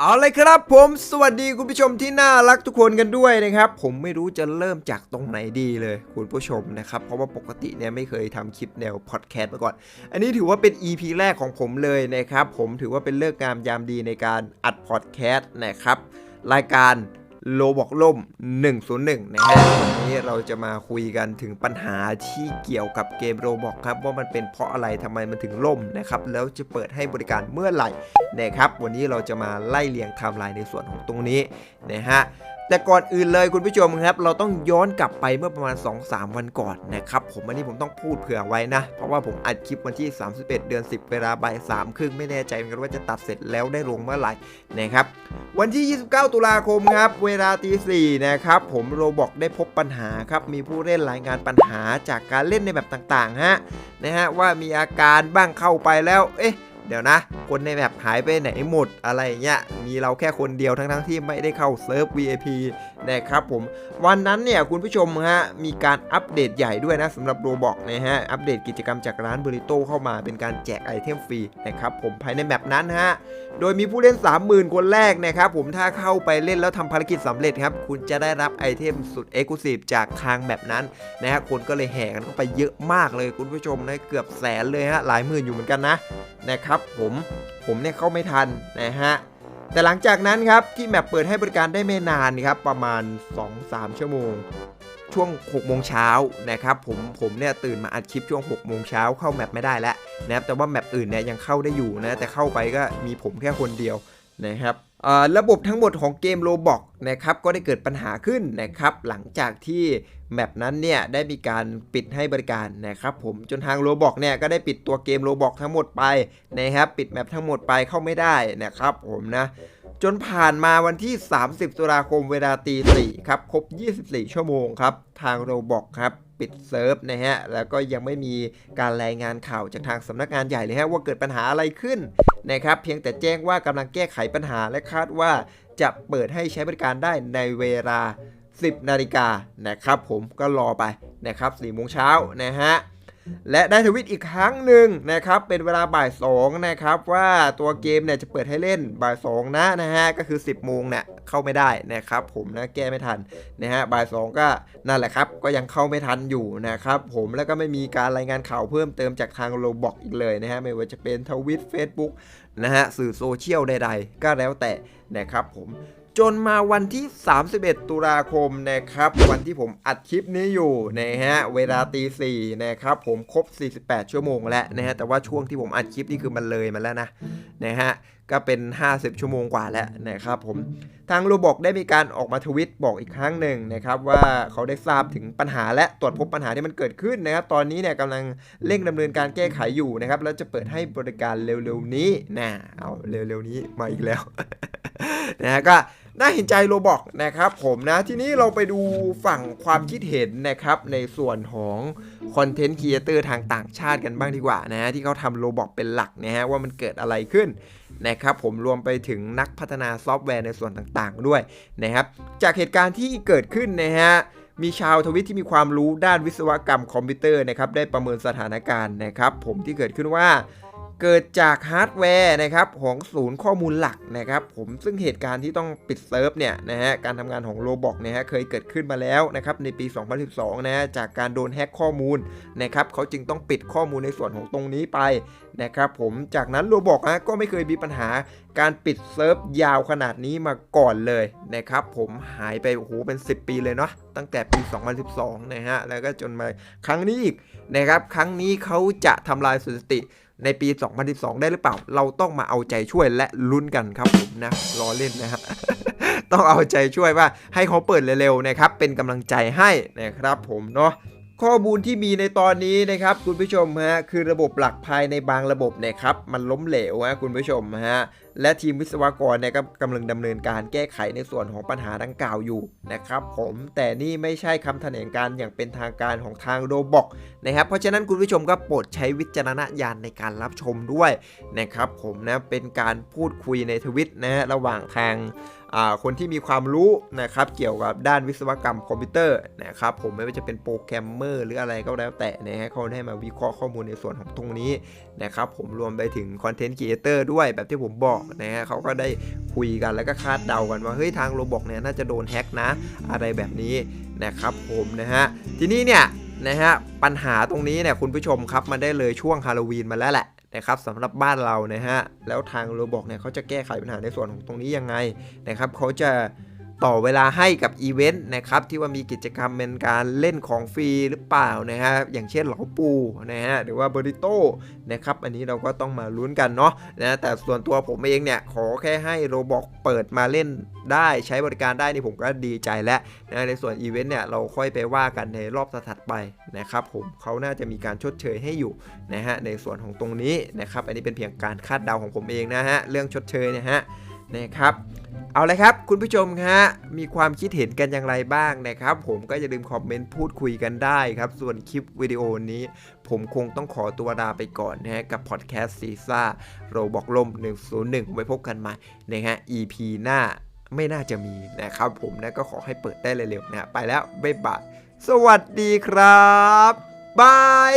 เอาเลยครับผมสวัสดีคุณผู้ชมที่น่ารักทุกคนกันด้วยนะครับ ผมไม่รู้จะเริ่มจากตรงไหนดีเลย คุณผู้ชมนะครับ เพราะว่าปกติเนี่ยไม่เคยทำคลิปแนวพอดแคสต์มาก่อน อันนี้ถือว่าเป็น EP แรกของผมเลยนะครับ ผมถือว่าเป็นเลิกงามยามดีในการอัดพอดแคสต์นะครับ รายการ โลบอกล่ม 101 นะฮะวันนี้เราจะมาคุยกันถึงปัญหาที่เกี่ยวกับเกมโรบอกครับ ว่ามันเป็นเพราะอะไรทำไมมันถึงล่มนะครับ แล้วจะเปิดให้บริการเมื่อไหร่นะครับ วันนี้เราจะมาไล่เรียงไทม์ไลน์ในส่วนของตรงนี้นะฮะ แต่ก่อนอื่นเลยคุณผู้ชมครับ เราต้องย้อนกลับไปเมื่อประมาณ 2-3 วันก่อนนะครับผมอันนี้ผมต้องพูดเผื่อไว้นะ เพราะว่าผมอัดคลิปวันที่ 31 เดือน 10 เวลาบ่ายสามครึ่งไม่แน่ใจเหมือนกันว่าจะตัดเสร็จแล้วได้ลงเมื่อไหร่นะครับวันที่ 29 ตุลาคมครับ เวลาตีสี่นะครับผมโรบอกได้พบปัญหาครับมีผู้เล่นรายงานปัญหาจากการเล่นในแบบต่างๆฮะนะฮะว่ามีอาการบ้างเข้าไปแล้วเอ๊ะ เดี๋ยวนะ คนในแบบหายไปไหนหมดอะไรเงี้ยมีเราแค่คนเดียวทั้งๆที่ไม่ได้เข้าเซิร์ฟ VIP นะครับผม วันนั้นเนี่ยคุณผู้ชมฮะมีการอัปเดตใหญ่ด้วยนะสำหรับโรบอกนะฮะอัปเดตกิจกรรมจากร้านเบริโตเข้ามาเป็นการแจกไอเทมฟรีนะครับผมภายในแมปนั้นฮะโดยมีผู้เล่น 30,000 คนแรกนะครับผมถ้าเข้าไปเล่นแล้วทำภารกิจสำเร็จครับคุณจะได้รับไอเทมสุดเอ็กซ์คลูซีฟจากทางแบบนั้นนะฮะคนก็เลยแห่กันเข้าไปเยอะมากเลยคุณผู้ชมนะเกือบแสนเลยฮะหลายหมื่นอยู่เหมือนกันนะนะครับผมผมเนี่ยเข้าไม่ทันนะฮะแต่หลังจากนั้นครับที่แมปเปิดให้บริการได้ไม่นานครับประมาณ 2-3 ชั่วโมง ช่วง6โมงเช้านะครับผมผมเนี่ยตื่นมาอัดคลิปช่วง6โมงเช้าเข้าแมปไม่ได้แล้วนะครับแต่ว่าแมปอื่นเนี่ยยังเข้าได้อยู่นะแต่เข้าไปก็มีผมแค่คนเดียวนะครับ ระบบทั้งหมดของเกมโรบอกนะครับก็ได้เกิดปัญหาขึ้นนะครับหลังจากที่แมปนั้นเนี่ยได้มีการปิดให้บริการนะครับผมจนทางโรบอกเนี่ยก็ได้ปิดตัวเกมโรบอกทั้งหมดไปนะครับปิดแมปทั้งหมดไปเข้าไม่ได้นะครับผมนะ จนผ่านมาวันที่ 30 ตุลาคมเวลาตีสี่ครับครบ 24 ชั่วโมงครับ ทางโรบอกครับปิดเซิร์ฟนะฮะ แล้วก็ยังไม่มีการรายงานข่าวจากทางสำนักงานใหญ่เลยฮะ ว่าเกิดปัญหาอะไรขึ้นนะครับ เพียงแต่แจ้งว่ากำลังแก้ไขปัญหาและคาดว่าจะเปิดให้ใช้บริการได้ในเวลา 10 นาฬิกานะครับผมก็รอไปนะครับ4โมงเช้านะฮะ และได้ทวิตอีกครั้งหนึ่งนะครับเป็นเวลาบ่าย2นะครับว่าตัวเกมเนี่ยจะเปิดให้เล่นบ่าย2นะนะฮะก็คือ 10โมงเนี่ยเข้าไม่ได้นะครับผมนะแก้ไม่ทันนะฮะบ่าย2ก็นั่นแหละครับก็ยังเข้าไม่ทันอยู่นะครับผมแล้วก็ไม่มีการรายงานข่าวเพิ่มเติมจากทางโลบอกอีกเลยนะฮะไม่ว่าจะเป็นทวิต Facebook นะฮะสื่อโซเชียลใดๆ ก็แล้วแต่นะครับผม จนมาวันที่ 31 ตุลาคมนะครับ วันที่ผมอัดคลิปนี้อยู่นะฮะเวลาตีสี่นะครับผมครบ 48 ชั่วโมงแล้วนะฮะแต่ว่าช่วงที่ผมอัดคลิปนี่คือมันเลยมาแล้วนะนะฮะก็เป็น 50 ชั่วโมงกว่าแล้วนะครับผมทางโรบอกได้มีการออกมาทวิตบอกอีกครั้งหนึ่งนะครับว่าเขาได้ทราบถึงปัญหาและตรวจพบปัญหาที่มันเกิดขึ้นนะครับ ตอนนี้เนี่ยกำลังเร่งดำเนินการแก้ไขอยู่นะครับแล้วจะเปิดให้บริการเร็วๆนี้นะเอาเร็วๆนี้มาอีกแล้วนะฮะก็ น่าเห็นใจโรบอกนะครับผมนะทีนี้เราไปดูฝั่งความคิดเห็นนะครับในส่วนของคอนเทนต์ครีเอเตอร์ทางต่างชาติกันบ้างดีกว่านะฮะที่เขาทำโรบอกเป็นหลักนะฮะว่ามันเกิดอะไรขึ้นนะครับผมรวมไปถึงนักพัฒนาซอฟต์แวร์ในส่วนต่างๆด้วยนะครับจากเหตุการณ์ที่เกิดขึ้นนะฮะมีชาวทวิตที่มีความรู้ด้านวิศวกรรมคอมพิวเตอร์นะครับได้ประเมินสถานการณ์นะครับผมที่เกิดขึ้นว่า เกิดจากฮาร์ดแวร์นะครับของศูนย์ข้อมูลหลักนะครับผมซึ่งเหตุการณ์ที่ต้องปิดเซิร์ฟเนี่ยนะฮะการทำงานของโรบอกเนี่ยฮะเคยเกิดขึ้นมาแล้วนะครับในปี 2012 นะฮะจากการโดนแฮ็กข้อมูลนะครับเขาจึงต้องปิดข้อมูลในส่วนของตรงนี้ไปนะครับผมจากนั้นโรบอกฮะก็ไม่เคยมีปัญหาการปิดเซิร์ฟยาวขนาดนี้มาก่อนเลยนะครับผมหายไปโอ้โหเป็น 10 ปีเลยเนาะตั้งแต่ปี 2012 นะฮะแล้วก็จนมาครั้งนี้อีกนะครับครั้งนี้เขาจะทำลายสถิติ ในปี 2012 ได้หรือเปล่า เราต้องมาเอาใจช่วยและลุ้นกันครับผมนะรอเล่นนะครับต้องเอาใจช่วยว่าให้เขาเปิดเร็วๆนะครับเป็นกำลังใจให้นะครับผมเนาะ ข้อมูลที่มีในตอนนี้นะครับคุณผู้ชมฮะคือระบบหลักภายในบางระบบนี่ยครับมันล้มเหลวฮะคุณผู้ชมฮะและทีมวิศวกรเนี่ยก็กำลังดำเนินการแก้ไขในส่วนของปัญหาดังกล่าวอยู่นะครับผมแต่นี่ไม่ใช่คำแถลงการอย่างเป็นทางการของทางโรบอกนะครับเพราะฉะนั้นคุณผู้ชมก็โปรดใช้วิจารณญาณในการรับชมด้วยนะครับผมนะเป็นการพูดคุยในทวิตนะฮะระหว่างทาง คนที่มีความรู้นะครับเกี่ยวกับด้านวิศวกรรมคอมพิวเตอร์นะครับผมไม่ว่าจะเป็นโปรแกรมเมอร์หรืออะไรก็แล้วแต่นะฮะเขาได้มาวิเคราะห์ข้อมูลในส่วนของตรงนี้นะครับผมรวมไปถึงคอนเทนต์ครีเอเตอร์ด้วยแบบที่ผมบอกนะฮะเขาก็ได้คุยกันแล้วก็คาดเดากันว่าเฮ้ยทางโรบอกเนี่ยน่าจะโดนแฮ็กนะอะไรแบบนี้นะครับผมนะฮะทีนี้เนี่ยนะฮะปัญหาตรงนี้เนี่ยคุณผู้ชมครับมันได้เลยช่วงฮาโลวีนมาแล้วแหละ นะครับสำหรับบ้านเรานะฮะแล้วทางโรบอกเนี่ยเขาจะแก้ไขปัญหาในส่วนของตรงนี้ยังไงนะครับเขาจะ ต่อเวลาให้กับอีเวนต์นะครับที่ว่ามีกิจกรรมเป็นการเล่นของฟรีหรือเปล่านะฮะอย่างเช่นเหลาปูนะฮะหรือว่าบริโต้นะครับอันนี้เราก็ต้องมาลุ้นกันเนาะนะแต่ส่วนตัวผมเองเนี่ยขอแค่ให้โรบอกเปิดมาเล่นได้ใช้บริการได้นี่ผมก็ดีใจแล้วนะในส่วนอีเวนต์เนี่ยเราค่อยไปว่ากันในรอบถัดไปนะครับผมเขาน่าจะมีการชดเชยให้อยู่นะฮะในส่วนของตรงนี้นะครับอันนี้เป็นเพียงการคาดเดาของผมเองนะฮะเรื่องชดเชยเนี่ยฮะ นะครับ เอาเลยครับ คุณผู้ชมฮะมีความคิดเห็นกันอย่างไรบ้างนะครับ ผมก็อย่าลืมคอมเมนต์พูดคุยกันได้ครับ ส่วนคลิปวิดีโอนี้ ผมคงต้องขอตัวลาไปก่อนนะฮะกับพอดแคสต์ซีซ่าโรบอกลม 101 ไว้พบกันใหม่นะฮะ EP หน้าไม่น่าจะมีนะครับผมนะก็ขอให้เปิดได้เร็วๆนะไปแล้วบ๊ายบายสวัสดีครับบาย